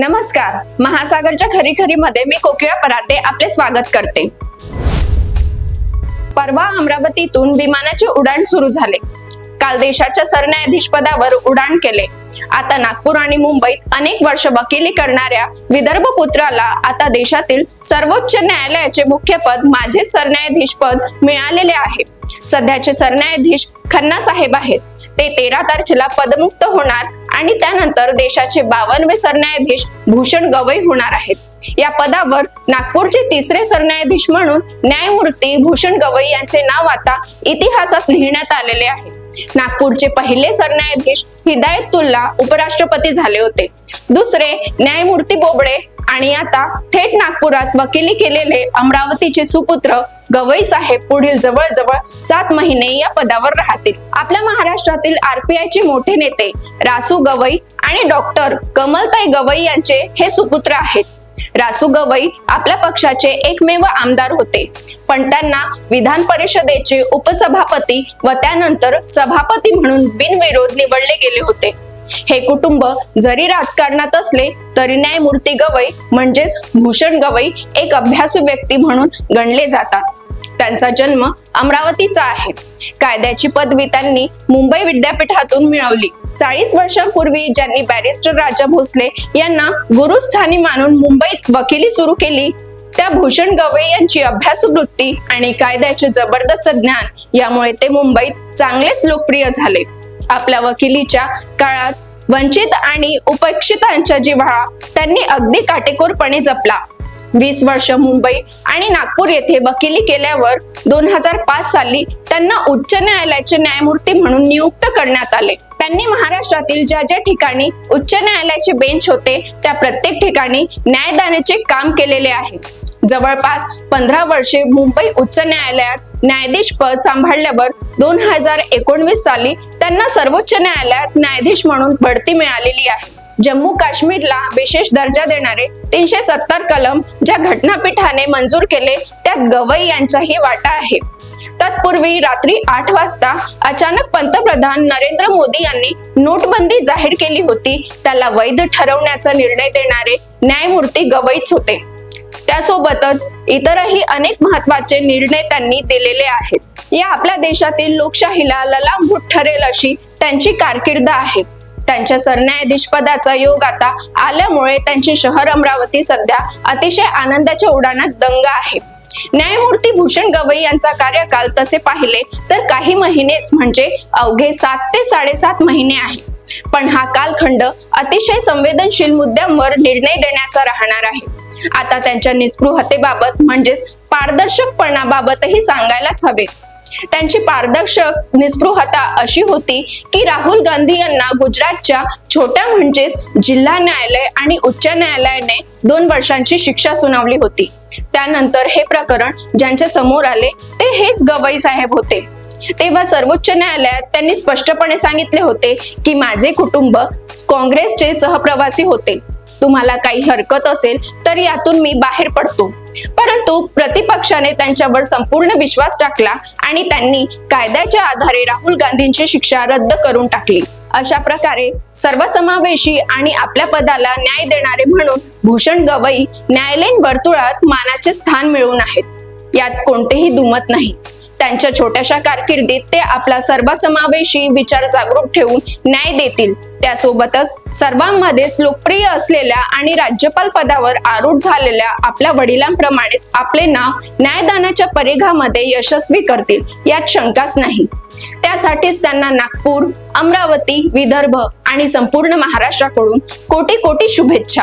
नमस्कार. महासागरच्या खरी खरी मध्ये मी कोकिळा पराते आपले स्वागत करते. परवा अमरावतीतून विमानाचे उड्डाण सुरू झाले. काल देशाच्या सरन्यायाधीश पदावर उड्डाण केले. आता नागपूर आणि मुंबईत अनेक वर्ष वकिली करणाऱ्या विदर्भ पुत्राला आता देशातील सर्वोच्च न्यायालयाचे मुख्य पद माझे सरन्यायाधीश पद मिळालेले आहे. सध्याचे सरन्यायाधीश खन्ना साहेब आहेत. ते तेरा तारखेला पदमुक्त होणार आणि त्यानंतर देशाचे बावनवे सरन्यायाधीश भूषण गवई होणार आहेत. या पदावर नागपूरचे तिसरे सरन्यायाधीश म्हणून न्यायमूर्ती भूषण गवई यांचे नाव आता इतिहासात लिहिण्यात आलेले आहे. नागपूरचे पहिले सरन्यायाधीश हिदायतुल्ला उपराष्ट्रपती झाले होते. दुसरे न्यायमूर्ती बोबडे आणि आता थेट नागपुरात वकिली केलेले अमरावतीचे सुपुत्र गवई साहेब पुढील जवळजवळ सात महिने या पदावर राहतील. आपल्या महाराष्ट्रातील आरपीआयचे मोठे नेते रासू गवई आणि डॉक्टर कमलताई गवई यांचे हे सुपुत्र आहेत. रासू गवई आपल्या पक्षाचे एकमेव आमदार होते. पण त्यांना विधान परिषदेचे उपसभापती व त्यानंतर सभापती म्हणून बिनविरोध निवडले गेले होते. हे कुटुंब जरी राजकारणात असले तरी न्यायमूर्ती गवई म्हणजेच भूषण गवई एक अभ्यासू व्यक्ती म्हणून गणले जातात. त्यांचा जन्म अमरावतीचा आहे. कायद्याची पदवी त्यांनी मुंबई विद्यापीठातून मिळवली. चाळीस वर्षांपूर्वी ज्यांनी बॅरिस्टर राजा भोसले यांना गुरुस्थानी मानून मुंबईत वकिली सुरू केली त्या भूषण गवई यांची अभ्यासू वृत्ती आणि कायद्याचे जबरदस्त ज्ञान यामुळे ते मुंबईत चांगलेच लोकप्रिय झाले. आपल्या वकिलीच्या काळात वंचित आणि उपेक्षितांच्या जिव्हाळा त्यांनी अगदी काटेकोरपणे जपला. वीस वर्ष मुंबई आणि नागपूर येथे वकिली केल्यावर दोन हजार पाच साली त्यांना उच्च न्यायालयाचे न्यायमूर्ती म्हणून नियुक्त करण्यात आले. त्यांनी महाराष्ट्रातील ज्या ज्या ठिकाणी उच्च न्यायालयाचे बेंच होते त्या प्रत्येक ठिकाणी न्यायदानाचे काम केलेले आहे. जवळपास पंधरा वर्षे मुंबई उच्च न्यायालयात न्यायाधीश पद सांभाळल्यावर दोन हजार एकोणवीस साली त्यांना सर्वोच्च न्यायालयात न्यायाधीश म्हणून बढती मिळालेली आहे. जम्मू काश्मीरला विशेष दर्जा देणारे तीनशे सत्तर कलम ज्या घटनापीठाने मंजूर केले त्यात गवई यांचाही वाटा आहे. तत्पूर्वी रात्री आठ वाजता अचानक पंतप्रधान नरेंद्र मोदी यांनी नोटबंदी जाहीर केली होती. त्याला वैध ठरवण्याचा निर्णय देणारे न्यायमूर्ती गवईच होते. त्यासोबतच इतरही अनेक महत्त्वाचे निर्णय त्यांनी दिलेले आहेत. या आपल्या देशातील लोकशाहीला ललांभूत ठरेल अशी त्यांची कारकीर्द आहे. त्यांच्या सरन्यायाधीश पदाचा योग आता आल्यामुळे त्यांचे शहर अमरावती सध्या अतिशय आनंदाच्या उडाणात दंग आहे. न्यायमूर्ती भूषण गवई यांचा कार्यकाल तसे पाहिले तर काही महिनेच म्हणजे अवघे सात ते साडेसात महिने आहे. पण हा कालखंड अतिशय संवेदनशील मुद्द्यांवर निर्णय देण्याचा राहणार आहे. आता त्यांच्या निस्पृहतेबाबत म्हणजेच पारदर्शकपणाबाबतही सांगायलाच हवे. त्यांची पारदर्शक निस्पृहता अशी होती की राहुल गांधी यांना गुजरातच्या छोट्या म्हणजेच जिल्हा न्यायालय आणि उच्च न्यायालयाने दोन वर्षांची शिक्षा सुनावली होती. त्यानंतर हे प्रकरण ज्यांच्या समोर आले ते हेच गवई साहेब होते. तेव्हा सर्वोच्च न्यायालयात त्यांनी स्पष्टपणे सांगितले होते की माझे कुटुंब काँग्रेसचे सहप्रवासी होते. तुम्हाला काही हरकत असेल तर यातून मी बाहेर पडतो. परंतु प्रतिपक्षाने त्यांच्यावर संपूर्ण विश्वास टाकला आणि त्यांनी कायद्याच्या आधारे राहुल गांधींची शिक्षा रद्द करून टाकली. अशा प्रकारे सर्वसमावेशी आणि आपल्या पदाला न्याय देणारे म्हणून भूषण गवई न्यायालयीन वर्तुळात मानाचे स्थान मिळवून आहेत. यात कोणतेही दुमत नाही. त्यांच्या छोट्याशा कारकिर्दीत ते आपला सर्वसमावेशी विचार जागरूक ठेवून न्याय देतील. त्यासोबतच सर्वांमध्येच लोकप्रिय असलेल्या आणि राज्यपाल पदावर आरूढ झालेल्या आपल्या वडिलांप्रमाणेच आपले नाव न्यायदानाच्या परिघामध्ये यशस्वी करतील यात शंकाच नाही. त्यासाठीच त्यांना नागपूर अमरावती विदर्भ आणि संपूर्ण महाराष्ट्राकडून कोटी कोटी शुभेच्छा.